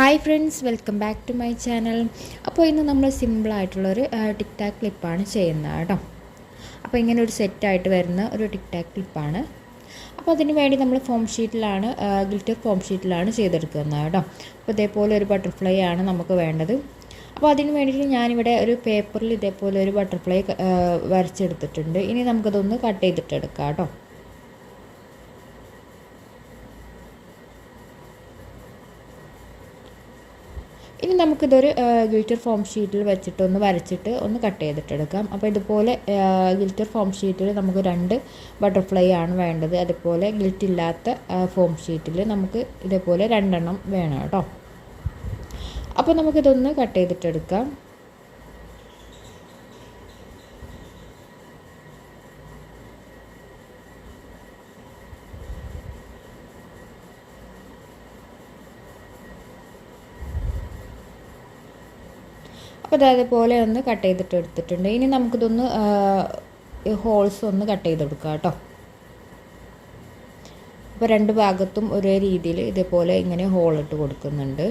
Hi friends welcome back to my channel അപ്പോൾ ഇന്ന് നമ്മൾ സിമ്പിളായിട്ടുള്ളൊരു ടിക് ടാക് ക്ലിപ്പാണ് ചെയ്യുന്നത് കേട്ടോ. അപ്പോൾ ഇങ്ങനെ ഒരു സെറ്റായിട്ട് വരുന്ന ഒരു ടിക് ടാക് ക്ലിപ്പാണ് അപ്പോൾ അതിന് വേണ്ടി നമ്മൾ ഫോം ഷീറ്റിലാണ് ഗിൽറ്റർ ഫോം ഷീറ്റിലാണ് ചെയ്തെടുക്കുന്നത് കേട്ടോ. അപ്പോൾ ഇതേപോലെ ഒരു ബട്ടർഫ്ലൈ ആണ് നമുക്ക് വേണ്ടത്. അപ്പോൾ അതിന് വേണ്ടിയിട്ട് ഞാനിവിടെ ഒരു പേപ്പറിൽ ഇതേപോലെ ഒരു ബട്ടർഫ്ലൈ വരച്ചെടുത്തിട്ടുണ്ട്. ഇനി നമുക്കതൊന്ന് കട്ട് ചെയ്തിട്ടെടുക്കാം കേട്ടോ ഇനി നമുക്കിതൊരു ഗിൽറ്റർ ഫോം ഷീറ്റിൽ വെച്ചിട്ട് ഒന്ന് വരച്ചിട്ട് ഒന്ന് കട്ട് ചെയ്തിട്ടെടുക്കാം. അപ്പോൾ ഇതുപോലെ ഗിൽറ്റർ ഫോം ഷീറ്റിൽ നമുക്ക് രണ്ട് ബട്ടർഫ്ലൈ ആണ് വേണ്ടത്. അതുപോലെ ഗിൽറ്റ് ഇല്ലാത്ത ഫോം ഷീറ്റിൽ നമുക്ക് ഇതേപോലെ രണ്ടെണ്ണം വേണം കേട്ടോ. അപ്പോൾ നമുക്കിതൊന്ന് കട്ട് ചെയ്തിട്ടെടുക്കാം. അപ്പോൾ അതേപോലെ ഒന്ന് കട്ട് ചെയ്തിട്ട് എടുത്തിട്ടുണ്ട്. ഇനി നമുക്കിതൊന്ന് ഹോൾസ് ഒന്ന് കട്ട് ചെയ്തെടുക്കാം കേട്ടോ. അപ്പോൾ രണ്ട് ഭാഗത്തും ഒരേ രീതിയിൽ ഇതേപോലെ ഇങ്ങനെ ഹോൾ ഇട്ട് കൊടുക്കുന്നുണ്ട്.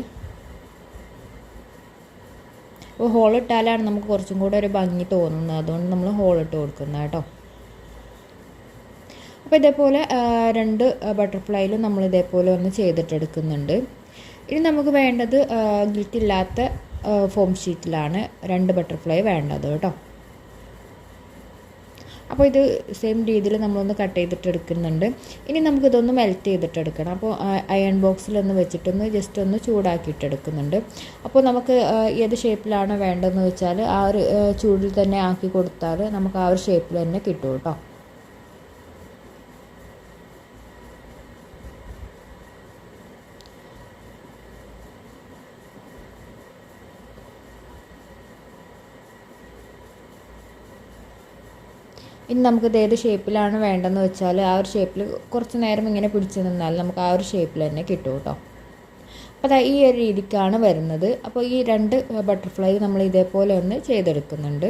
അപ്പോൾ ഹോൾ ഇട്ടാലാണ് നമുക്ക് കുറച്ചും കൂടെ ഒരു ഭംഗി തോന്നുന്നത്. അതുകൊണ്ട് നമ്മൾ ഹോൾ ഇട്ട് കൊടുക്കുന്നത് കേട്ടോ. അപ്പോൾ ഇതേപോലെ രണ്ട് ബട്ടർഫ്ലൈയിലും നമ്മൾ ഇതേപോലെ ഒന്ന് ചെയ്തിട്ടെടുക്കുന്നുണ്ട്. ഇനി നമുക്ക് വേണ്ടത് ഗിൽറ്റ് ഇല്ലാത്ത ഫോം ഷീറ്റിലാണ് രണ്ട് ബട്ടർഫ്ലൈ വേണ്ടത് കേട്ടോ. അപ്പോൾ ഇത് സെയിം രീതിയിൽ നമ്മളൊന്ന് കട്ട് ചെയ്തിട്ട് എടുക്കുന്നുണ്ട്. ഇനി നമുക്കിതൊന്ന് മെൽറ്റ് ചെയ്തിട്ട് എടുക്കണം. അപ്പോൾ അയൺ ബോക്സിലൊന്ന് വെച്ചിട്ടൊന്ന് ജസ്റ്റ് ഒന്ന് ചൂടാക്കിയിട്ട് എടുക്കുന്നുണ്ട്. അപ്പോൾ നമുക്ക് ഏത് ഷേപ്പിലാണ് വേണ്ടതെന്ന് വെച്ചാൽ ആ ഒരു ചൂടിൽ തന്നെ ആക്കി കൊടുത്താൽ നമുക്ക് ആ ഒരു ഷേപ്പിൽ തന്നെ കിട്ടും കേട്ടോ. ഇനി നമുക്കിത് ഏത് ഷേപ്പിലാണ് വേണ്ടതെന്ന് വെച്ചാൽ ആ ഒരു ഷേപ്പിൽ കുറച്ച് നേരം ഇങ്ങനെ പിടിച്ച് നിന്നാൽ നമുക്ക് ആ ഒരു ഷേപ്പിൽ തന്നെ കിട്ടും കേട്ടോ. അപ്പോൾ ഈ ഒരു രീതിക്കാണ് വരുന്നത്. അപ്പോൾ ഈ രണ്ട് ബട്ടർഫ്ലൈ നമ്മൾ ഇതേപോലെ ഒന്ന് ചെയ്തെടുക്കുന്നുണ്ട്.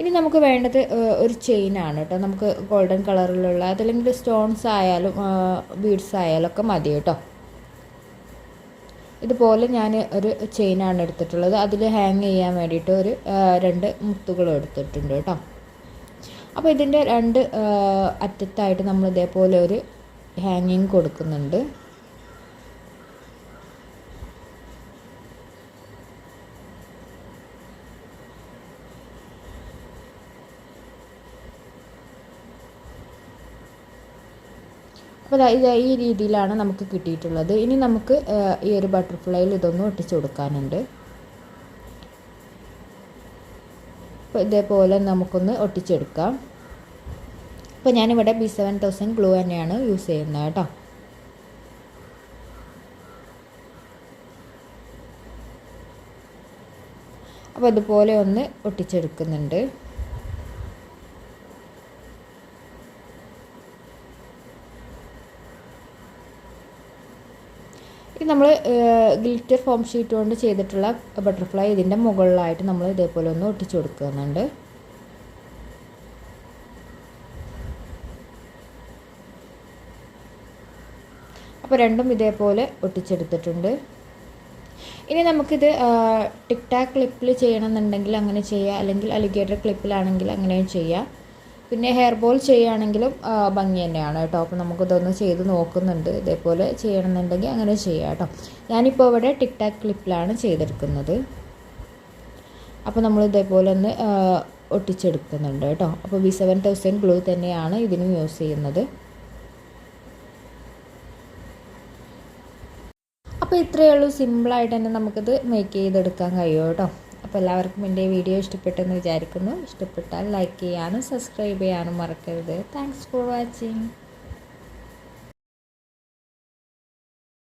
ഇനി നമുക്ക് വേണ്ടത് ഒരു ചെയിനാണ് കേട്ടോ. നമുക്ക് ഗോൾഡൻ കളറിലുള്ള അതല്ലെങ്കിൽ സ്റ്റോൺസ് ആയാലും ബീഡ്സ് ആയാലും ഒക്കെ മതി കേട്ടോ. ഇതുപോലെ ഞാൻ ഒരു ചെയിനാണ് എടുത്തിട്ടുള്ളത്. അതിൽ ഹാങ് ചെയ്യാൻ വേണ്ടിയിട്ട് ഒരു രണ്ട് മുത്തുകൾ എടുത്തിട്ടുണ്ട് കേട്ടോ. അപ്പോൾ ഇതിന്റെ രണ്ട് അറ്റത്തായിട്ട് നമ്മൾ ഇതേപോലെ ഒരു ഹാങ്ങിങ് കൊടുക്കുന്നുണ്ട്. അപ്പോൾ ഈ രീതിയിലാണ് നമുക്ക് കിട്ടിയിട്ടുള്ളത്. ഇനി നമുക്ക് ഈ ഒരു ബട്ടർഫ്ലൈയിൽ ഇതൊന്ന് ഒട്ടിച്ചു കൊടുക്കാനുണ്ട്. ഇതേപോലെ നമുക്കൊന്ന് ഒട്ടിച്ചെടുക്കാം. അപ്പോൾ ഞാനിവിടെ ബി സെവൻ തൗസൻഡ് ഗ്ലൂ തന്നെയാണ് യൂസ് ചെയ്യുന്നത് കേട്ടോ. അപ്പോൾ അതുപോലെ ഒന്ന് ഒട്ടിച്ചെടുക്കുന്നുണ്ട്. ഇത് നമ്മൾ ഗ്ലിറ്റർ ഫോം ഷീറ്റ് കൊണ്ട് ചെയ്തിട്ടുള്ള ബട്ടർഫ്ലൈ ഇതിന്റെ മുകളിലായിട്ട് നമ്മൾ ഇതേപോലെ ഒന്ന് ഒട്ടിച്ചു കൊടുക്കുന്നുണ്ട്. അപ്പോൾ രണ്ടും ഇതേപോലെ ഒട്ടിച്ചെടുത്തിട്ടുണ്ട്. ഇനി നമുക്കിത് ടിക് ടാക് ക്ലിപ്പിൽ ചെയ്യണമെന്നുണ്ടെങ്കിൽ അങ്ങനെ ചെയ്യാം. അല്ലെങ്കിൽ അലിഗേറ്റർ ക്ലിപ്പിലാണെങ്കിൽ അങ്ങനെയും ചെയ്യാം. പിന്നെ ഹെയർ ബോൾ ചെയ്യുകയാണെങ്കിലും ഭംഗി തന്നെയാണ് കേട്ടോ. അപ്പോൾ നമുക്കിതൊന്ന് ചെയ്ത് നോക്കുന്നുണ്ട്. ഇതേപോലെ ചെയ്യണമെന്നുണ്ടെങ്കിൽ അങ്ങനെ ചെയ്യാം കേട്ടോ. ഞാനിപ്പോൾ ഇവിടെ ടിക് ടാക് ക്ലിപ്പിലാണ് ചെയ്തെടുക്കുന്നത്. അപ്പോൾ നമ്മൾ ഇതേപോലെ ഒന്ന് ഒട്ടിച്ചെടുക്കുന്നുണ്ട് കേട്ടോ. അപ്പോൾ വി സെവൻ തൗസൻഡ് ഗ്ലൂ തന്നെയാണ് ഇതിനും യൂസ് ചെയ്യുന്നത്. അപ്പോൾ ഇത്രയേ ഉള്ളൂ. സിമ്പിളായിട്ട് തന്നെ നമുക്കിത് മേക്ക് ചെയ്തെടുക്കാൻ കഴിയും കേട്ടോ? അപ്പോൾ എല്ലാവർക്കും എന്റെ വീഡിയോ ഇഷ്ടപ്പെട്ടെന്ന് വിചാരിക്കുന്നു. ഇഷ്ടപ്പെട്ടാൽ ലൈക്ക് ചെയ്യാനും സബ്സ്ക്രൈബ് ചെയ്യാനും മറക്കരുത്. Thanks for watching